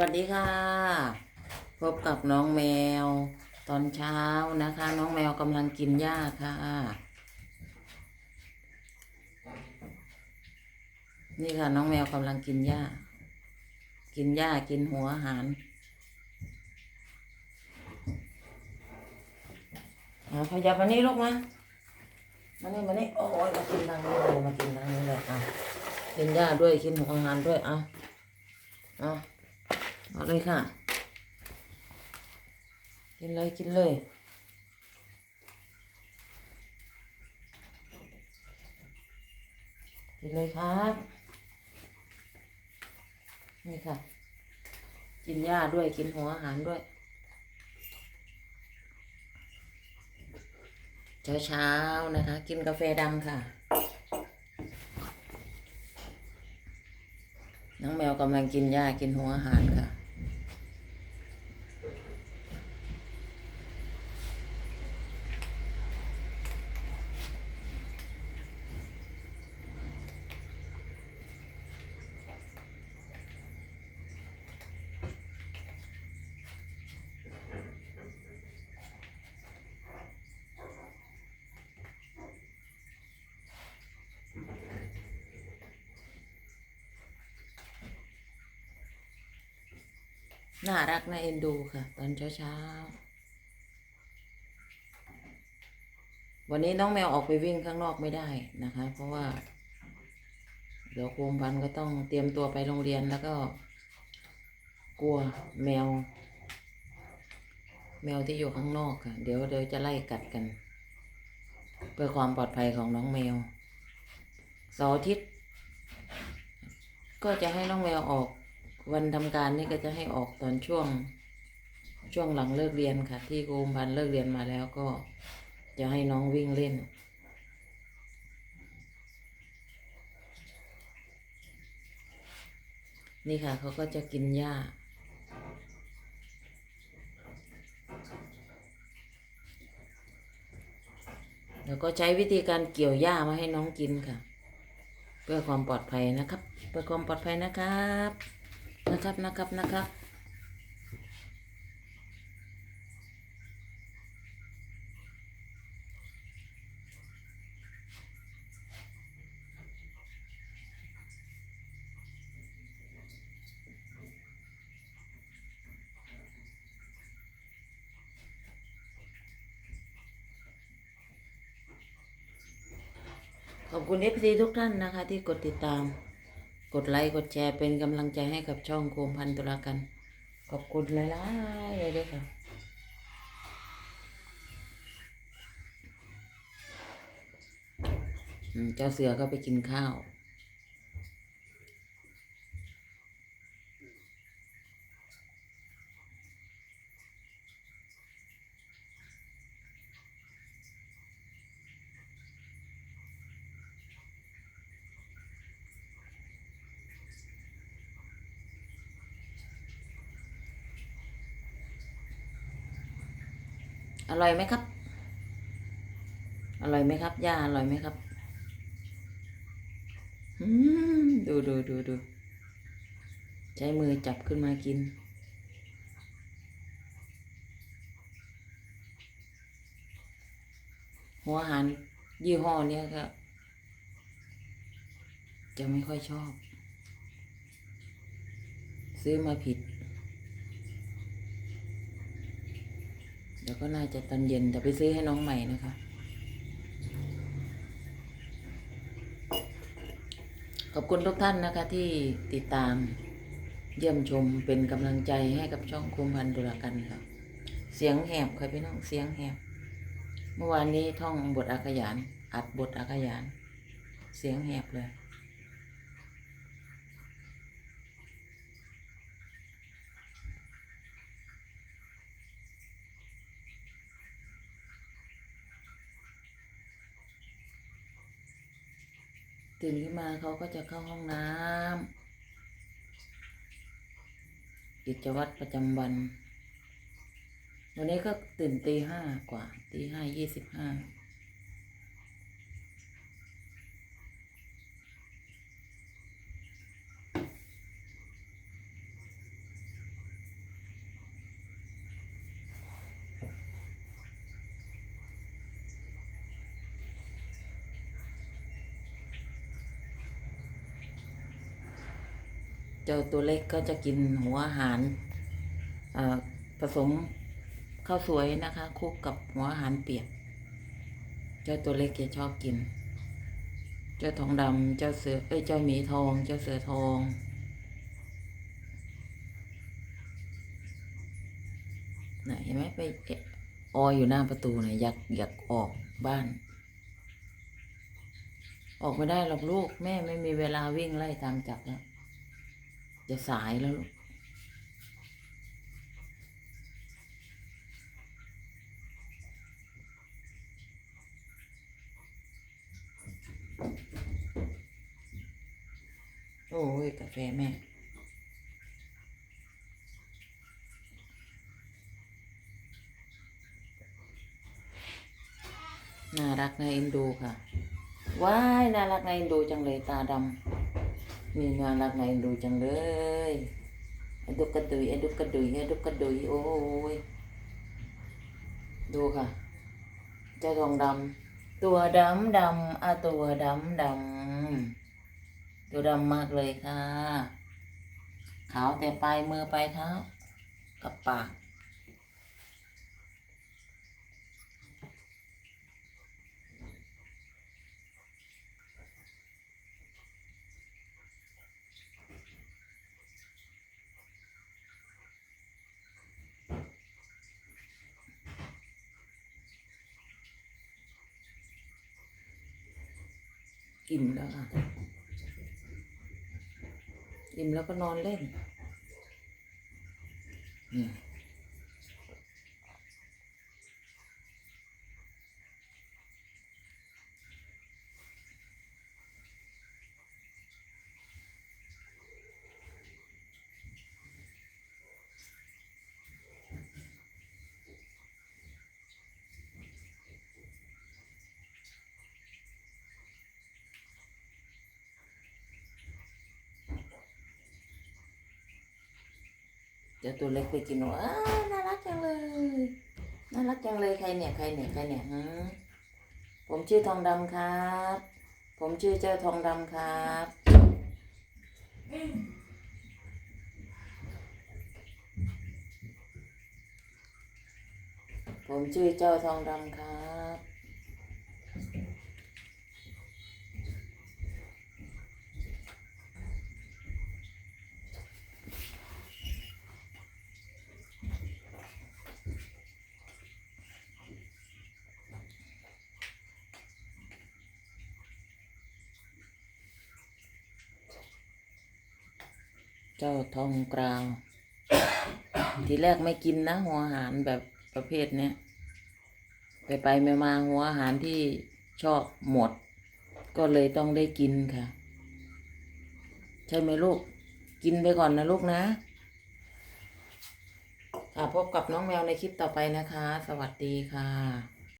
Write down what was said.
วัสดีค่ะ พบกับน้องแมว ตอนเช้านะคะ น้องแมวกำลังกินหญ้าค่ะ นี่ค่ะน้องแมวกำลังกินหญ้า กินหญ้ากินหัวอาหารอะขยับมานี่ลูกมามานี่มานี่โอ้ยมากินทางนี้เลยมากินทางนี้เลยอะกินหญ้าด้วยกินหัวอาหารด้วยอะอะ เอาเลยค่ะ กินเลยกินเลยกินเลยครับนี่ค่ะ กินหญ้าด้วยกินหัวอาหารด้วย เช้าเช้าๆนะคะ กินกาแฟดำค่ะ น้องแมวกำลังกินหญ้ากินหัวอาหารค่ะ น่ารักน่าเอ็นดูค่ะ ตอนเช้าเช้าๆ วันนี้น้องแมวออกไปวิ่งข้างนอกไม่ได้นะคะ เพราะว่า เดี๋ยวโคมพันก็ต้องเตรียมตัวไปโรงเรียนแล้วก็ กลัวแมว แมวที่อยู่ข้างนอกค่ะ เดี๋ยวเดี๋ยวจะไล่กัดกัน เพื่อความปลอดภัยของน้องแมวเสาร์อาทิตย์ก็จะให้น้องแมวออก วันทำการนี่ก็จะให้ออกตอนช่วงช่วงหลังเลิกเรียนค่ะ ที่ครูพันเลิกเรียนมาแล้วก็จะให้น้องวิ่งเล่น นี่ค่ะเขาก็จะกินหญ้าแล้วก็ใช้วิธีการเกี่ยวหญ้ามาให้น้องกินค่ะ เพื่อความปลอดภัยนะครับ เพื่อความปลอดภัยนะครับ นะครับนะครับนะครับขอบคุณเอฟซีทุกท่านนะคะที่กดติดตาม กดไลค์กดแชร์เป็นกำลังใจให้กับช่องโคมพันตุลากัน ขอบคุณหลายๆเลยด้วยค่ะเจ้าเสือก็ไปกินข้าว อร่อยไหมครับ อร่อยไหมครับ ย่าอร่อยไหมครับดูดูดูดูใช้มือจับขึ้นมากิน หัวอาหารยี่ห้อเนี้ยก็จะไม่ค่อยชอบ ซื้อมาผิด เดี๋ยวก็น่าจะตอนเย็นแต่ไปซื้อให้น้องใหม่นะคะ ขอบคุณทุกท่านนะคะที่ติดตามเยี่ยมชมเป็นกำลังใจให้กับช่องคุมพันธุรกันค่ะ เสียงแหบค่ะพี่น้องเสียงแหบ เมื่อวานนี้ท่องบทอาขยาน อัดบทอาขยาน เสียงแหบเลย ตื่นขึ้นมาเขาก็จะเข้าห้องน้ำกิจวัตรประจำวัน วันนี้ก็ตื่นตีห้ากว่าตีห้ายี่สิบห้า เจ้าตัวเล็กก็จะกินหัวอาหารผสมข้าวสวยนะคะคลุกกับหัวอาหารเปียก เจ้าตัวเล็กจะชอบกิน เจ้าทองดำเจ้าเสือเอ้ยเจ้าหมีทอง เจ้าเสือทองไหนเห็นไหมไปอออยอยู่หน้าประตูเนี่ยอยากอยากออกบ้าน ออกไม่ได้หรอกลูกแม่ไม่มีเวลาวิ่งไล่ตามจับแล้ว จะสายแล้วลูกโอ้ยกาแฟแม่น่ารักน่าเอ็นดูค่ะ ว้าย น่ารักน่าเอ็นดูจังเลยตาดำ นี่น่ารักนาเอ็นดูจังเลยไอ้ดุกกระดุยไอ้ดุกกระดุยไอ้ดุกกระดุยโอ้ยดูค่ะ เจ้าทองดำตัวดำดำอะตัวดำดำตัวดำมากเลยค่ะ ขาวแต่ปลายมือปลายเท้ากับปาก อิ่มแล้วค่ะอิ่มแล้วก็นอนเล่น ดี๋ยวตัวเล็กไปกินว้าน่ารักจังเลย น่ารักจังเลยใครเนี่ยใครเนี่ยใครเนี่ยฮะผมชื่อทองดำครับ ผมชื่อเจ้าทองดำครับผมชื่อเจ้าทองดำครับ เจ้าทองกราว ทีแรกไม่กินนะ หัวอาหารแบบประเภทเนี้ยไปไปมามาหัวอาหารที่ชอบหมด ก็เลยต้องได้กินค่ะ ใช่ไหมลูก กินไปก่อนนะลูกนะค่ะพบกับน้องแมวในคลิปต่อไปนะคะ สวัสดีค่ะ